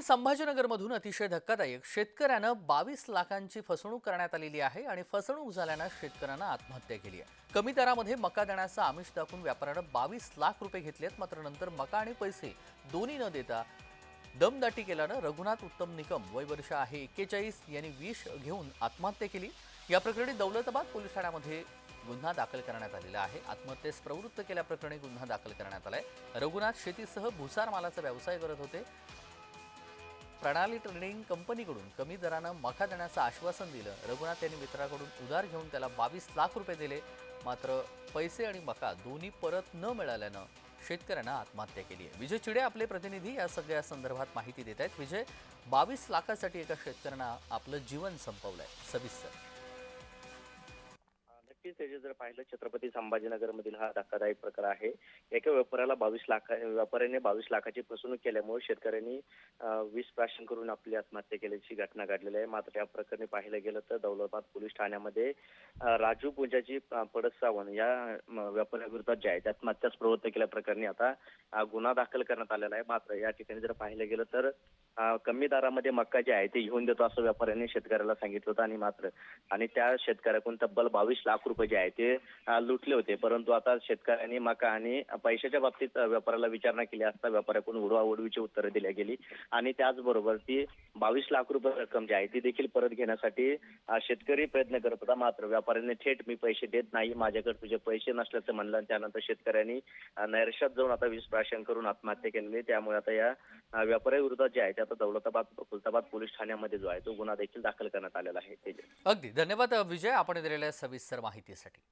छत्रपती संभाजीनगरमधून अतिशय धक्कादायक. शेतकऱ्यानं बावीस लाखांची फसवणूक करण्यात आलेली आहे आणि फसवणूक झाल्यानं शेतकऱ्यानं आत्महत्या केली आहे. कमी दरामध्ये मका देण्याचा आमिष दाखवून व्यापाऱ्यानं बावीस लाख रुपये घेतलेत मात्र नंतर मका आणि पैसे दोन्ही न देता दमदाटी केल्यानं रघुनाथ उत्तम निकम वय वर्ष आहे एक्केचाळीस यांनी विष घेऊन आत्महत्या केली. या प्रकरणी दौलताबाद पोलीस ठाण्यामध्ये गुन्हा दाखल करण्यात आलेला आहे. आत्महत्येस प्रवृत्त केल्याप्रकरणी गुन्हा दाखल करण्यात आलाय. रघुनाथ शेतीसह भुसार मालाचा व्यवसाय करत होते. प्रणाली ट्रेडिंग कंपनीकडून कमी दरानं मका देण्याचं आश्वासन दिलं. रघुनाथ यांनी मित्राकडून उधार घेऊन त्याला बावीस लाख रुपये दिले. मात्र पैसे आणि मका दोन्ही परत न मिळाल्यानं शेतकऱ्यांना आत्महत्या केली आहे. विजय चिडे आपले प्रतिनिधी या सगळ्या संदर्भात माहिती देत आहेत. विजय बावीस लाखासाठी एका शेतकऱ्यांना आपलं जीवन संपवलं आहे सविस्तर. नक्कीच त्याचे जर पाहिलं छत्रपती संभाजीनगर मधील हा धक्कादायक प्रकार आहे. एका व्यापाऱ्याला बावीस लाख व्यापाऱ्याने बावीस लाखाची फसवणूक केल्यामुळे शेतकऱ्यांनी अं, प्राशन करून आपली आत्महत्या केल्याची घटना घडलेली आहे. मात्र या प्रकरणी पाहिलं गेलं तर दौलताबाद पोलीस ठाण्यामध्ये राजू पूजाची पडस सावंत या म, व्यापाऱ्याविरोधात जे आहे आत्महत्याच प्रवृत्त केल्याप्रकरणी आता गुन्हा दाखल करण्यात आलेला आहे. मात्र या ठिकाणी जर पाहिलं गेलं तर कमी दरामध्ये मक्का जे आहे ते घेऊन देतो असं व्यापाऱ्याने शेतकऱ्याला सांगितलं होतं आणि मात्र आणि त्या शेतकऱ्याकडून तब्बल बावीस लाख रुपये जे आहे ते लुटले होते. परंतु आता शेतकऱ्यांनी मका आणि पैशाच्या बाबतीत व्यापाऱ्याला विचारणा केली असता व्यापाऱ्याकडून उडवाउडवीची उत्तरं दिल्या गेली. आणि त्याचबरोबर ती बावीस लाख रुपये रक्कम जी आहे ती देखील परत घेण्यासाठी शेतकरी प्रयत्न करत होता. मात्र व्यापाऱ्यांनी थेट मी पैसे देत नाही. माझ्याकडे तुझे पैसे नसल्याचं म्हणलं आणि त्यानंतर शेतकऱ्यांनी नैराश्यात जाऊन आता वीज प्राशन करून आत्महत्या केलेली. त्यामुळे आता या अं, व्यापाऱ्याविरोधात जे आहे ते आता दौलताबाद खुलताबाद पोलीस ठाण्यामध्ये जो आहे तो गुन्हा देखील दाखल करण्यात आलेला आहे. अगदी. धन्यवाद विजय. आपण दिलेल्या सविस्तर माहितीसाठी.